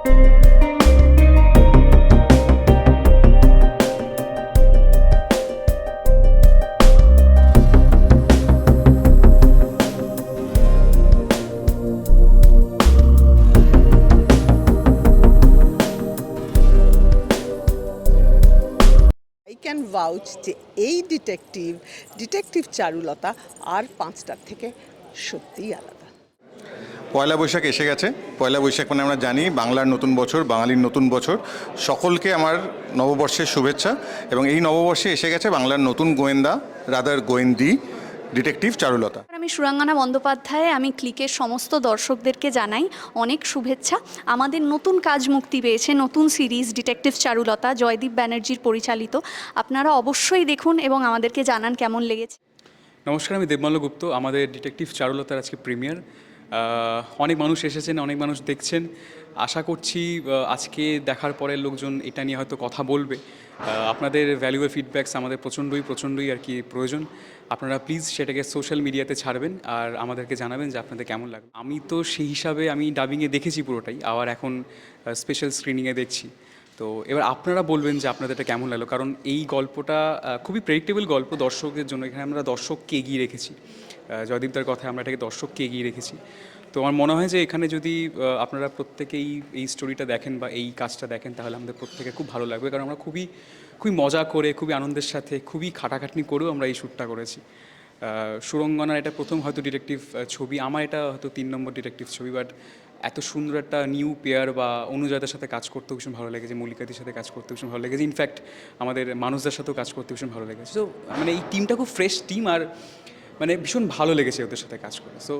Can ভাউচ যে এই detective detective Charulata আর পাঁচটার থেকে সত্যিই আলাদা। পয়লা বৈশাখ এসে গেছে। পয়লা বৈশাখ মানে আমরা জানি বাংলার নতুন বছর বাঙালির নতুন বছর। সকলকে আমার নববর্ষের শুভেচ্ছা এবং এই নববর্ষে এসে গেছে বাংলার নতুন গোয়েন্দা রাদার গোয়েন্দি ডিটেকটিভ চারুলতা। আমি সুরাঙ্গনা বন্দ্যোপাধ্যায় আমি ক্লিকের সমস্ত দর্শকদেরকে জানাই অনেক শুভেচ্ছা। আমাদের নতুন কাজ মুক্তি পেয়েছে নতুন সিরিজ ডিটেকটিভ চারুলতা জয়দীপ ব্যানার্জির পরিচালিত। আপনারা অবশ্যই দেখুন এবং আমাদেরকে জানান কেমন লেগেছে। নমস্কার আমি দেবমাল্য গুপ্ত আমাদের ডিটেকটিভ চারুলতার আজকে প্রিমিয়ার। অনেক মানুষ এসেছেন, অনেক মানুষ দেখছেন। আশা করছি আজকে দেখার পরে লোকজন এটা নিয়ে হয়তো কথা বলবে। আপনাদের ভ্যালুয়ের ফিডব্যাকস আমাদের প্রচণ্ডই প্রচণ্ডই আর কি প্রয়োজন। আপনারা প্লিজ সেটাকে সোশ্যাল মিডিয়াতে ছাড়বেন আর আমাদেরকে জানাবেন যে আপনাদের কেমন লাগবে আমি তো সেই হিসাবে আমি ডাবিংয়ে দেখেছি পুরোটাই, আবার এখন স্পেশাল স্ক্রিনিংয়ে দেখছি। তো এবার আপনারা বলবেন যে আপনাদের এটা কেমন লাগল, কারণ এই গল্পটা খুবই প্রেডিক্টেবল গল্প দর্শকের জন্য। এখানে আমরা দর্শককে এগিয়ে রেখেছি। জয়দীপদার কথায় আমরা এটাকে দর্শককে এগিয়ে রেখেছি। তো আমার মনে হয় যে এখানে যদি আপনারা প্রত্যেকেই এই স্টোরিটা দেখেন বা এই কাজটা দেখেন, তাহলে আমাদের প্রত্যেকে খুব ভালো লাগবে। কারণ আমরা খুবই খুবই মজা করে, খুবই আনন্দের সাথে, খুবই খাটাখাটনি করেও আমরা এই শ্যুটটা করেছি। সুরঙ্গনার এটা প্রথম হয়তো ডিটেকটিভ ছবি। আমার এটা হয়তো তিন নম্বর ডিটেকটিভ ছবি বাট এত সুন্দর একটা নিউ পেয়ার বা অনুজয়দের সাথে কাজ করতেও ভীষণ ভালো লেগেছে, মল্লিকাদির সাথে কাজ করতে ভীষণ ভালো লেগেছে। ইনফ্যাক্ট আমাদের মানুষদের সাথেও কাজ করতে ভীষণ ভালো লেগেছে। তো মানে এই টিমটা খুব ফ্রেশ টিম আর মানে ভীষণ ভালো লেগেছে ওদের সাথে কাজ করে। সো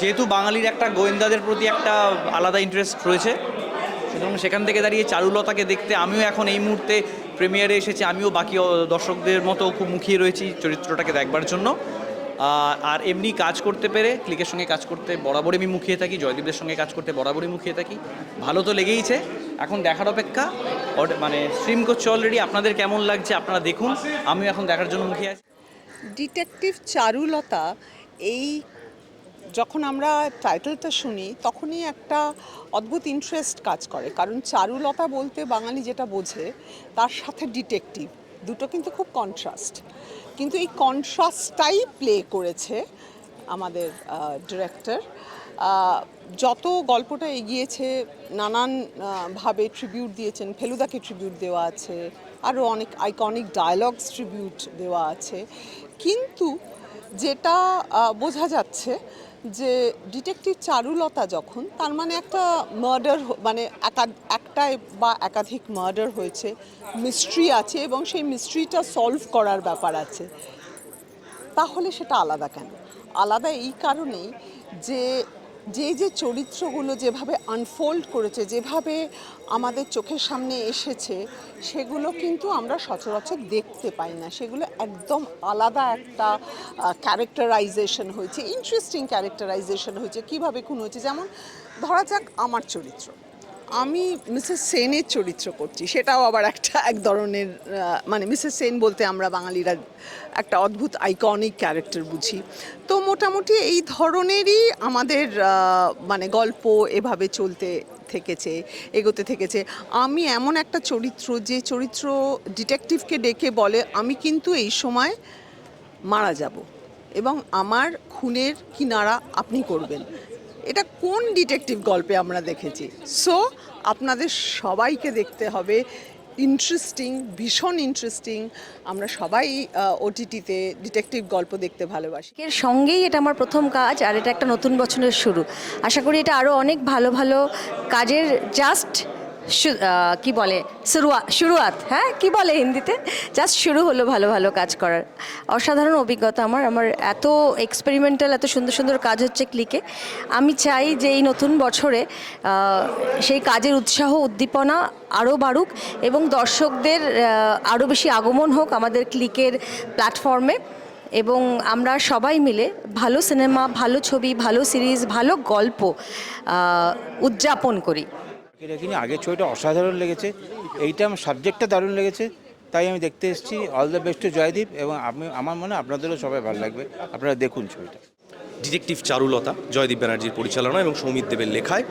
যেহেতু বাঙালির একটা গোয়েন্দাদের প্রতি একটা আলাদা ইন্টারেস্ট রয়েছে, সুতরাং সেখান থেকে দাঁড়িয়ে চারুলতাকে দেখতে আমিও এখন এই মুহূর্তে প্রিমিয়ারে এসেছি। আমিও বাকি দর্শকদের মতো খুব মুখিয়ে রয়েছি চরিত্রটাকে দেখবার জন্য। আর এমনি কাজ করতে পেরে ক্লিকের সঙ্গে কাজ করতে বরাবরই আমি মুখিয়ে থাকি জয়দীপের সঙ্গে কাজ করতে বরাবরই মুখিয়ে থাকি। ভালো তো লেগেইছে। এখন দেখার অপেক্ষা। মানে স্ট্রিম করছে অলরেডি আপনাদের কেমন লাগছে আপনারা দেখুন। আমিও এখন দেখার জন্য মুখিয়ে আছি। ডিটেকটিভ চারুলতা এই যখন আমরা টাইটেলটা শুনি তখনই একটা অদ্ভুত ইন্টারেস্ট কাজ করে। কারণ চারুলতা বলতে বাঙালি যেটা বোঝে তার সাথে ডিটেকটিভ দুটো কিন্তু খুব কন্ট্রাস্ট কিন্তু এই কন্ট্রাস্টটাই প্লে করেছে আমাদের ডিরেক্টর যত গল্পটা এগিয়েছে নানান আহ, ভাবে ট্রিবিউট দিয়েছেন। ফেলুদাকে ট্রিবিউট দেওয়া আছে আরও অনেক আইকনিক ডায়ালগস ট্রিবিউট দেওয়া আছে। কিন্তু যেটা বোঝা যাচ্ছে যে ডিটেকটিভ চারুলতা যখন, তার মানে একটা মার্ডার মানে একা- একটাই বা একাধিক মার্ডার হয়েছে মিস্ট্রি আছে এবং সেই মিস্ট্রিটা সলভ করার ব্যাপার আছে। তাহলে সেটা আলাদা কেন? আলাদা এই কারণেই যে যে যে চরিত্রগুলো যেভাবে আনফোল্ড করেছে, যেভাবে আমাদের চোখের সামনে এসেছে, সেগুলো কিন্তু আমরা সচরাচর দেখতে পাই না। সেগুলো একদম আলাদা একটা ক্যারেক্টারাইজেশন হয়েছে ইন্টারেস্টিং ক্যারেক্টারাইজেশন হয়েছে, কীভাবে খুন হয়েছে। যেমন ধরা যাক আমার চরিত্র। আমি মিসেস সেনের চরিত্র করছি। সেটাও আবার একটা এক ধরনের মানে মিসেস সেন বলতে আমরা বাঙালিরা একটা অদ্ভুত আইকনিক ক্যারেক্টার বুঝি। তো মোটামুটি এই ধরনেরই আমাদের মানে গল্প এভাবে চলতে থেকেছে, এগোতে থেকেছে। আমি এমন একটা চরিত্র, যে চরিত্র ডিটেকটিভকে ডেকে বলে, আমি কিন্তু এই সময় মারা যাব এবং আমার খুনের কিনারা আপনি করবেন। এটা কোন ডিটেকটিভ গল্পে আমরা দেখেছি? সো আপনাদের সবাইকে দেখতে হবে। ইন্টারেস্টিং ভীষণ ইন্টারেস্টিং আমরা সবাই ওটিটিতে ডিটেকটিভ গল্প দেখতে ভালোবাসি। এর সঙ্গেই এটা আমার প্রথম কাজ আর এটা একটা নতুন বছরের শুরু। আশা করি এটা আরও অনেক ভালো ভালো কাজের জাস্ট কি বলে? শুরুয়াত শুরুয়াত হ্যাঁ? কি বলে হিন্দিতে? জাস্ট শুরু হলো ভালো ভালো কাজ করার। অসাধারণ অভিজ্ঞতা আমার। আমার এত এক্সপেরিমেন্টাল এত সুন্দর সুন্দর কাজ হচ্ছে ক্লিকে আমি চাই যে এই নতুন বছরে সেই কাজের উৎসাহ, উদ্দীপনা আরও বাড়ুক এবং দর্শকদের আরও বেশি আগমন হোক আমাদের ক্লিকের প্ল্যাটফর্মে এবং আমরা সবাই মিলে ভালো সিনেমা ভালো ছবি, ভালো সিরিজ ভালো গল্প উদযাপন করি। এটা আগের ছবিটা অসাধারণ লেগেছে। এইটা আমার সাবজেক্টটা দারুণ লেগেছে, তাই আমি দেখতে এসেছি। All the best to Joydeep এবং আমি, আমার মনে আপনাদেরও সবাই ভালো লাগবে। আপনারা দেখুন ছবিটা। ডিটেকটিভ চারুলতা, জয়দীপ ব্যানার্জির পরিচালনা এবং সৌমিত দেবের লেখায়।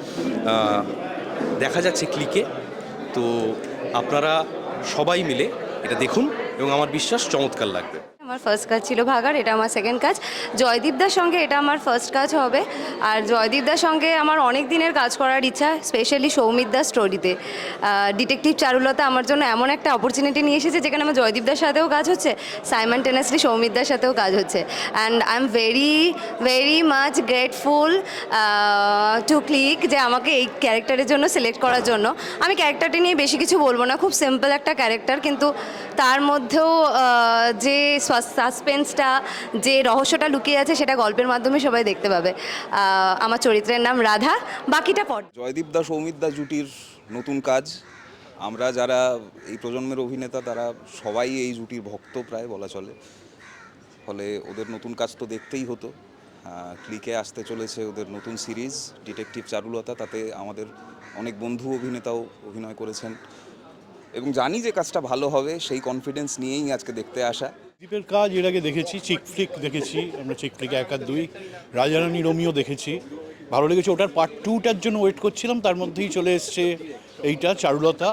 দেখা যাচ্ছে ক্লিকে তো আপনারা সবাই মিলে এটা দেখুন এবং আমার বিশ্বাস চমৎকার লাগবে। আমার ফার্স্ট কাজ ছিল ভাগার এটা আমার সেকেন্ড কাজ। জয়দীপদার সঙ্গে এটা আমার ফার্স্ট কাজ হবে। আর জয়দীপদার সঙ্গে আমার অনেক দিনের কাজ করার ইচ্ছা স্পেশালি সৌমিত সৌমিতদার স্টোরিতে ডিটেকটিভ চারুলতা আমার জন্য এমন একটা অপরচুনিটি নিয়ে এসেছে, যেখানে আমার জয়দীপদার সাথেও কাজ হচ্ছে সাইমন টেনাসলি সৌমিতদার সাথেও কাজ হচ্ছে। And I am very very much grateful to Klikk যে আমাকে এই ক্যারেক্টারের জন্য সিলেক্ট করার জন্য। আমি ক্যারেক্টারটি নিয়ে বেশি কিছু বলব না, খুব সিম্পল একটা ক্যারেক্টার কিন্তু তার মধ্যেও যে সাসপেন্সটা যে রহস্যটা লুকিয়ে আছে সেটা গল্পের মাধ্যমে সবাই দেখতে পাবে। আমার চরিত্রের নাম রাধা, বাকিটা পর। জয়দীপ দাস সৌমিত দা জুটির নতুন কাজ। আমরা যারা এই প্রজন্মের অভিনেতা, তারা সবাই এই জুটির ভক্ত প্রায় বলা চলে। ফলে ওদের নতুন কাজ তো দেখতেই হতো। ক্লিকে আসতে চলেছে ওদের নতুন সিরিজ, ডিটেকটিভ চারুলতা। তাতে আমাদের অনেক বন্ধু অভিনেতাও অভিনয় করেছেন। এবং জানি যে কাজটা ভালো হবে, সেই কনফিডেন্স নিয়েই আজকে দেখতে আসা। দীপের কাজ, এর আগে দেখেছি চিক ফ্লিক দেখেছি, আমরা চিক ফ্লিক এক আর দুই, রাজারানী রোমিও দেখেছি। ভালো লেগেছে, ওটার পার্ট টুটার জন্য ওয়েট করছিলাম, তার মধ্যেই চলে এসছে এইটা, চারুলতা।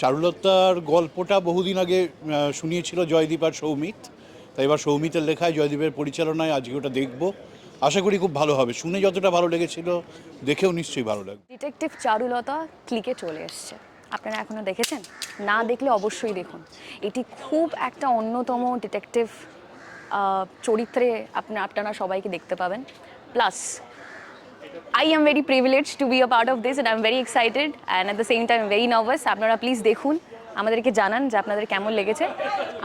চারুলতার গল্পটা বহুদিন আগে শুনিয়েছিল জয়দীপ আর সৌমিত। তাই এবার সৌমিতের লেখায়, জয়দীপের পরিচালনায় আজকে ওটা দেখব। আশা করি খুব ভালো হবে। শুনে যতটা ভালো লেগেছিল, দেখেও নিশ্চয়ই ভালো লাগবে। ডিটেকটিভ চারুলতা ক্লিকে চলে এসছে। আপনারা এখনও দেখেছেন? না দেখলে অবশ্যই দেখুন। এটি খুব একটা অন্যতম ডিটেকটিভ চরিত্রে আপনি, আপনারা সবাইকে দেখতে পাবেন। Plus I am very privilege to be a part of this and I am very excited and at the same time very nervous আপনারা প্লিজ দেখুন, আমাদেরকে জানান যে আপনাদের কেমন লেগেছে।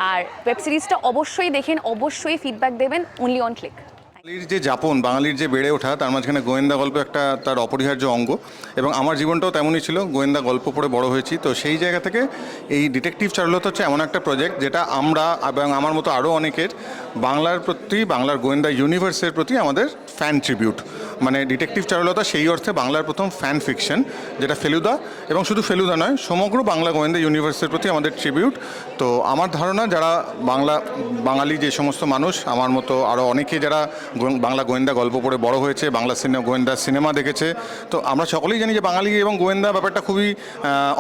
আর ওয়েব সিরিজটা অবশ্যই দেখেন, অবশ্যই ফিডব্যাক দেবেন অনলি অন ক্লিক বাঙালির যে যাপন, বাঙালির যে বেড়ে ওঠা, তার মাঝখানে গোয়েন্দা গল্প একটা তার অপরিহার্য অঙ্গ। এবং আমার জীবনটাও তেমনই ছিল, গোয়েন্দা গল্প পড়ে বড় হয়েছি। তো সেই জায়গা থেকে এই ডিটেকটিভ চারুলতা হচ্ছে এমন একটা প্রজেক্ট যেটা আমরা এবং আমার মতো আরও অনেকের বাংলার প্রতি, বাংলার গোয়েন্দা ইউনিভার্সের প্রতি আমাদের ফ্যান ট্রিবিউট মানে ডিটেকটিভ চারুলতা সেই অর্থে বাংলার প্রথম ফ্যান ফিকশন যেটা ফেলুদা। এবং শুধু ফেলুদা নয়, সমগ্র বাংলা গোয়েন্দা ইউনিভার্সের প্রতি আমাদের ট্রিবিউট তো আমার ধারণা, যারা বাংলা, বাঙালি যে সমস্ত মানুষ, আমার মতো আরও অনেকে যারা বাংলা গোয়েন্দা গল্প পড়ে বড় হয়েছে, বাংলা সিনেমা গোয়েন্দা সিনেমা দেখেছে, তো আমরা সকলেই জানি যে বাঙালি এবং গোয়েন্দা ব্যাপারটা খুবই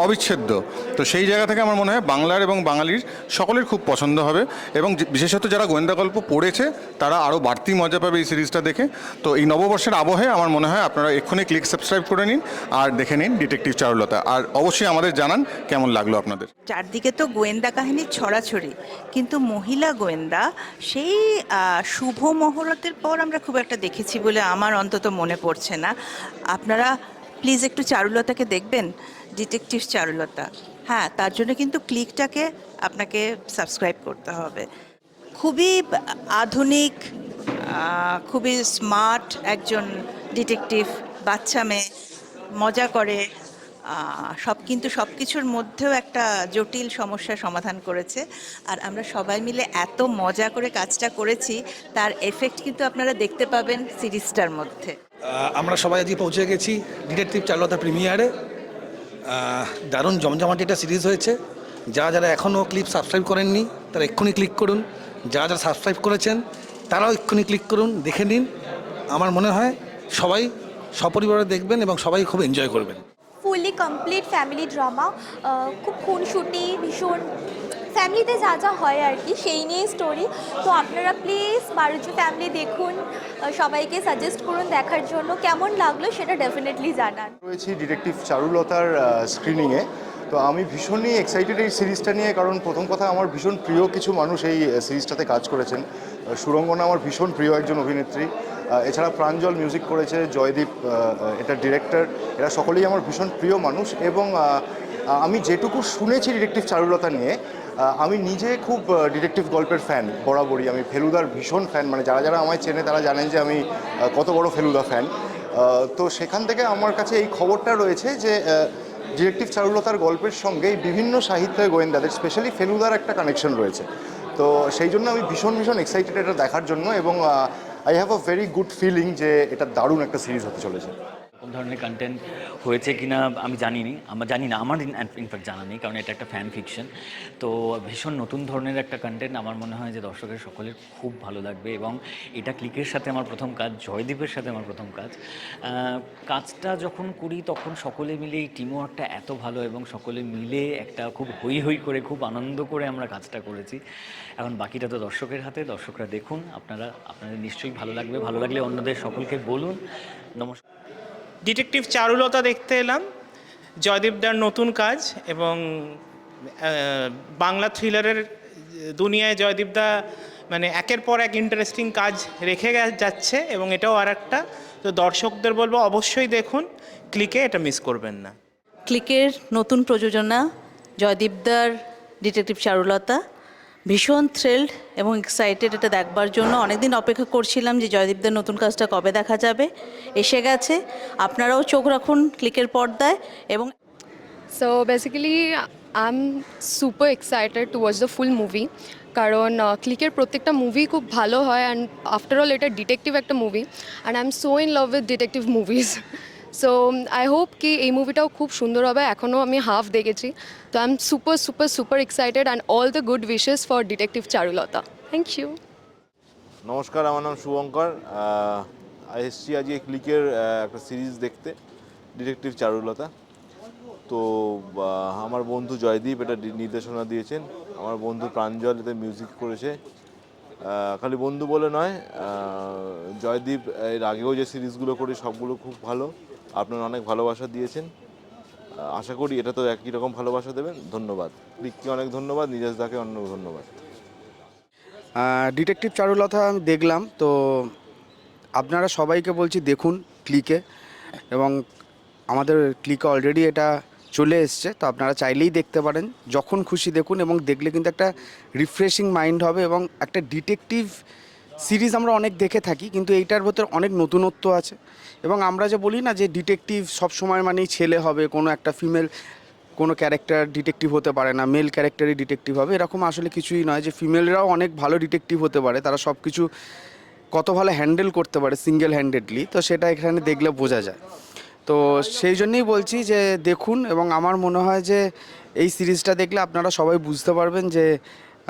অবিচ্ছেদ্য। তো সেই জায়গা থেকে আমার মনে হয় বাংলার এবং বাঙালির সকলের খুব পছন্দ হবে। এবং বিশেষত যারা গোয়েন্দা গল্প পড়েছে, তারা আরও বাড়তি মজা পাবে এই সিরিজটা দেখে। তো এই নববর্ষের আবহে আমার মনে হয় আপনারা এক্ষুনি ক্লিক সাবস্ক্রাইব করে নিন আর দেখে নিন ডিটেকটিভ চারুলতা আর অবশ্যই আমাদের জানান কেমন লাগল আপনাদের। চারদিকে তো গোয়েন্দা কাহিনীর ছড়াছড়ি, কিন্তু মহিলা গোয়েন্দা সেই শুভ মহরতের পর আমরা খুব একটা দেখেছি বলে আমার অন্তত মনে পড়ছে না। আপনারা প্লিজ একটু চারুলতাকে দেখবেন ডিটেকটিভ চারুলতা হ্যাঁ তার জন্য কিন্তু ক্লিকটাকে আপনাকে সাবস্ক্রাইব করতে হবে। খুবই আধুনিক খুবই স্মার্ট একজন ডিটেকটিভ বাচ্চা মেয়ে, মজা করে সব কিন্তু সব কিছুর মধ্যেও একটা জটিল সমস্যার সমাধান করেছে। আর আমরা সবাই মিলে এত মজা করে কাজটা করেছি, তার এফেক্ট কিন্তু আপনারা দেখতে পাবেন সিরিজটার মধ্যে। আমরা সবাই আজকে পৌঁছে গেছি ডিটেকটিভ চারুলতা প্রিমিয়ারে। দারুণ জমজমাটি একটা সিরিজ হয়েছে। যারা যারা এখনও ক্লিপ সাবস্ক্রাইব করেননি, তারা এক্ষুনি ক্লিক করুন। যারা যারা সাবস্ক্রাইব করেছেন তারাও এক্ষুনি ক্লিক করুন দেখে নিন। আমার মনে হয় সবাই সপরিবারে দেখবেন এবং সবাই খুব এনজয় করবেন। ফুললি কমপ্লিট ফ্যামিলি ড্রামা খুব খুনসুটি ভীষণ ফ্যামিলিতে যা যা হয় আর কি সেই নিয়ে স্টোরি তো আপনারা প্লিজ বারুচু ফ্যামিলি দেখুন সবাইকে সাজেস্ট করুন দেখার জন্য। কেমন লাগল সেটা ডেফিনেটলি জানান। রয়েছি ডিটেকটিভ চারুলতার স্ক্রিনিংয়ে তো আমি ভীষণই এক্সাইটেড এই সিরিজটা নিয়ে কারণ প্রথম কথা আমার ভীষণ প্রিয় কিছু মানুষ এই সিরিজটাতে কাজ করেছেন। সুরঙ্গনা আমার ভীষণ প্রিয় একজন অভিনেত্রী। এছাড়া প্রাঞ্জল মিউজিক করেছে জয়দীপ আহ, ডিরেক্টর এরা সকলেই আমার ভীষণ প্রিয় মানুষ এবং আমি যেটুকু শুনেছি ডিটেকটিভ চারুলতা নিয়ে আমি নিজে খুব ডিটেকটিভ গল্পের ফ্যান বরাবরই। আমি ফেলুদার ভীষণ ফ্যান মানে যারা যারা আমায় চেনে তারা জানেন যে আমি কত বড় ফেলুদা ফ্যান তো সেখান থেকে আমার কাছে এই খবরটা রয়েছে যে ডিটেকটিভ চারুলতার গল্পের সঙ্গে বিভিন্ন সাহিত্যের গোয়েন্দাদের স্পেশালি ফেলুদার একটা কানেকশন রয়েছে। তো সেই জন্য আমি ভীষণ ভীষণ এক্সাইটেড এটা দেখার জন্য এবং I have a very good feeling যে এটা দারুণ একটা সিরিজ হতে চলেছে। কোন ধরনের কন্টেন্ট হয়েছে কিনা আমি জানি নি, আমার জানি না আমার ইনফ্যাক্ট জানা নেই, কারণ এটা একটা ফ্যান ফিকশন তো ভীষণ নতুন ধরনের একটা কন্টেন্ট আমার মনে হয় যে দর্শকের সকলের খুব ভালো লাগবে এবং এটা ক্লিকের সাথে আমার প্রথম কাজ, জয়দীপের সাথে আমার প্রথম কাজ। কাজটা যখন করি তখন সকলে মিলে এই টিমওয়ার্কটা এত ভালো এবং সকলে মিলে একটা খুব হই হই করে, খুব আনন্দ করে আমরা কাজটা করেছি। এখন বাকিটা তো দর্শকের হাতে, দর্শকরা দেখুন, আপনারা, আপনাদের নিশ্চয়ই ভালো লাগবে। ভালো লাগলে অন্যদের সকলকে বলুন। নমস্কার। ডিটেকটিভ চারুলতা দেখতে এলাম জয়দীপদার নতুন কাজ এবং বাংলা থ্রিলারের দুনিয়ায় জয়দীপদা মানে একের পর এক ইন্টারেস্টিং কাজ রেখে যাচ্ছে এবং এটাও আর একটা তো দর্শকদের বলব অবশ্যই দেখুন ক্লিকে এটা মিস করবেন না। ক্লিকের নতুন প্রযোজনা জয়দীপদার ডিটেকটিভ চারুলতা। ভীষণ থ্রিল্ড এবং এক্সাইটেড এটা দেখবার জন্য। অনেকদিন অপেক্ষা করছিলাম যে জয়দীপদের নতুন কাজটা কবে দেখা যাবে। এসে গেছে। আপনারাও চোখ রাখুন ক্লিকের পর্দায় এবং so basically I am super excited to watch the full movie কারণ ক্লিকের প্রত্যেকটা মুভি খুব ভালো হয় অ্যান্ড আফটার অল এটা ডিটেকটিভ একটা movie and I am so in love with detective movies so I hope কি এই মুভিটাও খুব সুন্দর হবে। এখনও আমি হাফ দেখেছি। তো I am super super super excited and all the good wishes for detective Charulata thank you নমস্কার, আমার নাম শুভঙ্কর। এসেছি আজকে ক্লিকের একটা সিরিজ দেখতে ডিটেকটিভ চারুলতা তো আমার বন্ধু জয়দীপ এটা নির্দেশনা দিয়েছেন। আমার বন্ধু প্রাঞ্জল এতে মিউজিক করেছে। খালি বন্ধু বলে নয় জয়দীপ এর আগেও যে সিরিজগুলো করে, সবগুলো খুব ভালো। আপনারা অনেক ভালোবাসা দিয়েছেন। আশা করি এটা তো একই রকম ভালোবাসা দেবেন। ধন্যবাদ। ক্লিককে অনেক ধন্যবাদ। নিজেশ দাকে অন্য ধন্যবাদ। ডিটেকটিভ চারুলতা আমি দেখলাম। তো আপনারা সবাইকে বলছি দেখুন ক্লিকে এবং আমাদের ক্লিকে অলরেডি এটা চলে এসছে। তো আপনারা চাইলেই দেখতে পারেন। যখন খুশি দেখুন এবং দেখলে কিন্তু একটা রিফ্রেশিং মাইন্ড হবে এবং একটা ডিটেকটিভ সিরিজ আমরা অনেক দেখে থাকি, কিন্তু এইটার ভেতর অনেক নতুনত্ব আছে। এবং আমরা যে বলি না যে ডিটেকটিভ সবসময় মানেই ছেলে হবে, কোনো একটা ফিমেল, কোনো ক্যারেক্টার ডিটেকটিভ হতে পারে না, মেল ক্যারেক্টারই ডিটেকটিভ হবে, এরকম আসলে কিছুই নয় যে ফিমেলরাও অনেক ভালো ডিটেকটিভ হতে পারে, তারা সব কিছু কত ভালো হ্যান্ডেল করতে পারে সিঙ্গেল হ্যান্ডেডলি তো সেটা এখানে দেখলে বোঝা যায়। তো সেই জন্যই বলছি যে দেখুন, এবং আমার মনে হয় যে এই সিরিজটা দেখলে আপনারা সবাই বুঝতে পারবেন যে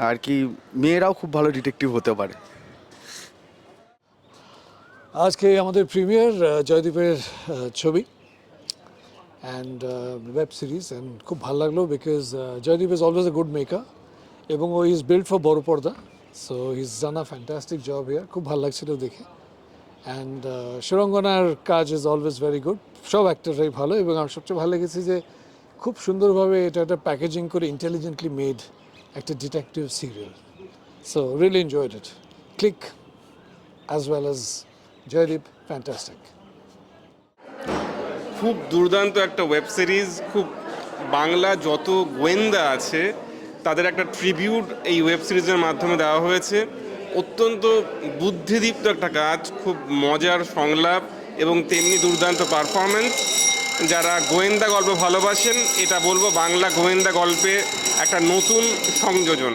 আর কি মেয়েরাও খুব ভালো ডিটেকটিভ হতে পারে। আজকে আমাদের প্রিমিয়ার জয়দীপের ছবি অ্যান্ড ওয়েব সিরিজ অ্যান্ড খুব ভালো লাগল because Joydeep is always a good maker এবং ও ইজ বিল্ড ফর বড় পর্দা so his done a fantastic job here খুব ভালো লাগছিল দেখে অ্যান্ড সুরঙ্গনার কাজ ইজ অলওয়েজ ভেরি গুড সব অ্যাক্টররাই ভালো এবং আমার সবচেয়ে ভালো লেগেছে যে খুব সুন্দরভাবে এটা একটা প্যাকেজিং করে ইন্টেলিজেন্টলি মেড একটা detective serial so really enjoyed it Klikk as well as Jaydeep, fantastic. খুব দুর্দান্ত একটা ওয়েব সিরিজ খুব বাংলা যত গোয়েন্দা আছে তাদের একটা ট্রিবিউট এই ওয়েব সিরিজের মাধ্যমে দেওয়া হয়েছে। অত্যন্ত বুদ্ধিদীপ্ত একটা কাজ খুব মজার সংলাপ এবং তেমনি দুর্দান্ত পারফরমেন্স যারা গোয়েন্দা গল্প ভালোবাসেন এটা বলব বাংলা গোয়েন্দা গল্পে একটা নতুন সংযোজন।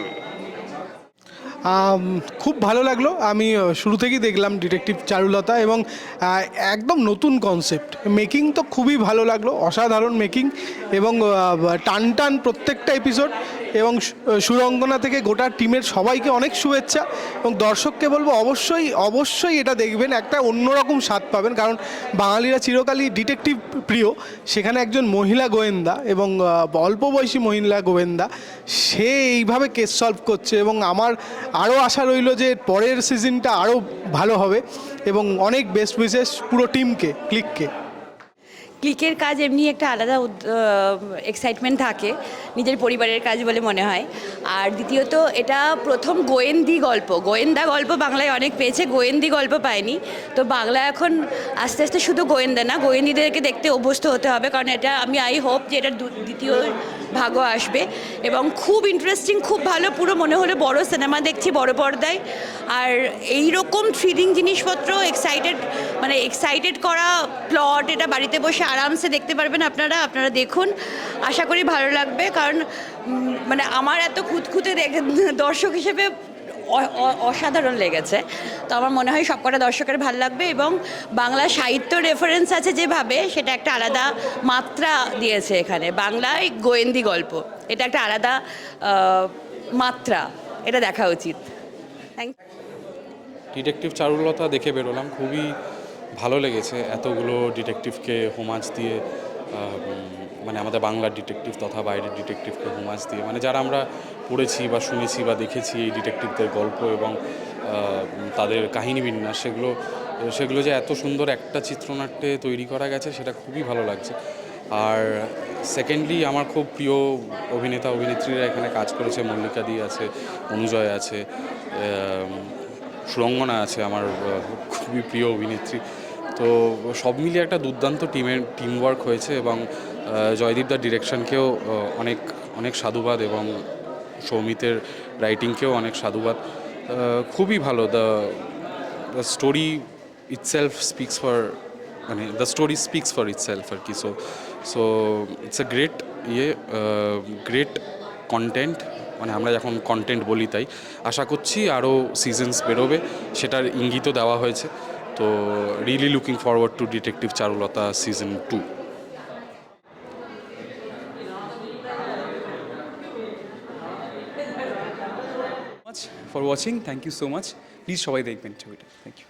খুব ভালো লাগল। আমি শুরু থেকেই দেখলাম ডিটেকটিভ চারুলতা এবং একদম নতুন কনসেপ্ট মেকিং তো খুবই ভালো লাগল, অসাধারণ মেকিং এবং টান টান প্রত্যেকটা এপিসোড এবং সুরঙ্গনা থেকে গোটা টিমের সবাইকে অনেক শুভেচ্ছা এবং দর্শককে বলব অবশ্যই অবশ্যই এটা দেখবেন, একটা অন্যরকম স্বাদ পাবেন। কারণ বাঙালিরা চিরকালই ডিটেকটিভ প্রিয়। সেখানে একজন মহিলা গোয়েন্দা এবং অল্প বয়সী মহিলা গোয়েন্দা, সে এইভাবে কেস সলভ করছে এবং আমার আরও আশা রইল যে পরের সিজনটা আরও ভালো হবে এবং অনেক বেস্ট উইশেস পুরো টিমকে, ক্লিককে। ক্লিকের কাজ এমনি একটা আলাদা এক্সাইটমেন্ট থাকে, নিজের পরিবারের কাজ বলে মনে হয়। আর দ্বিতীয়ত, এটা প্রথম গোয়েন্দি গল্প। গোয়েন্দা গল্প বাংলায় অনেক পেয়েছে, গোয়েন্দি গল্প পায়নি তো বাংলা এখন আস্তে আস্তে শুধু গোয়েন্দা না, গোয়েন্দিদেরকে দেখতে অভ্যস্ত হতে হবে, কারণ এটা আমি আই হোপ যে এটা দ্বিতীয় ভাগও আসবে। এবং খুব ইন্টারেস্টিং খুব ভালো, পুরো মনে হলো বড় সিনেমা দেখছি, বড় পর্দায়। আর এই রকম থ্রিলিং জিনিসপত্র এক্সাইটেড মানে এক্সাইটেড করা প্লট এটা বাড়িতে বসে আরামসে দেখতে পারবেন আপনারা আপনারা দেখুন। আশা করি ভালো লাগবে, কারণ মানে আমার এত খুঁতখুঁতে দর্শক হিসেবে অসাধারণ লেগেছে। তো আমার মনে হয় সবকটা দর্শকের ভালো লাগবে এবং বাংলা সাহিত্য রেফারেন্স আছে যেভাবে, সেটা একটা আলাদা মাত্রা দিয়েছে এখানে। বাংলায় গোয়েন্দি গল্প, এটা একটা আলাদা মাত্রা, এটা দেখা উচিত। থ্যাংক ডিটেকটিভ চারুলতা দেখে বেরোলাম, খুবই ভালো লেগেছে। এতগুলো ডিটেকটিভকে হোমাজ দিয়ে মানে আমাদের বাংলার ডিটেকটিভ তথা বাইরের ডিটেকটিভকে হোমাজ দিয়ে মানে যারা আমরা পড়েছি বা শুনেছি বা দেখেছি এই ডিটেকটিভদের গল্প এবং তাদের কাহিনী বিন্যাস, সেগুলো সেগুলো যে এত সুন্দর একটা চিত্রনাট্যে তৈরি করা গেছে, সেটা খুবই ভালো লাগছে। আর সেকেন্ডলি আমার খুব প্রিয় অভিনেতা, অভিনেত্রীরা এখানে কাজ করেছে মল্লিকা দি আছে, অনুজয় আছে সুরঙ্গনা আছে আমার খুবই প্রিয় অভিনেত্রী। তো সব মিলিয়ে একটা দুর্দান্ত টিমের টিম ওয়ার্ক হয়েছে এবং জয়দীপ জয়দীপদার ডিরেকশনকেও অনেক অনেক সাধুবাদ এবং সৌমিতের রাইটিংকেও অনেক সাধুবাদ। খুবই ভালো। The the story itself speaks for মানে the story speaks for itself আর কি। So so it's a great ইয়ে গ্রেট কন্টেন্ট মানে আমরা যখন কন্টেন্ট বলি তাই। আশা করছি আরও সিজনস বেরোবে সেটার ইঙ্গিতও দেওয়া হয়েছে। তো really looking forward to detective Charulata season two much for watching thank you so much please সবাই দেখবেন ছবিটা। Thank you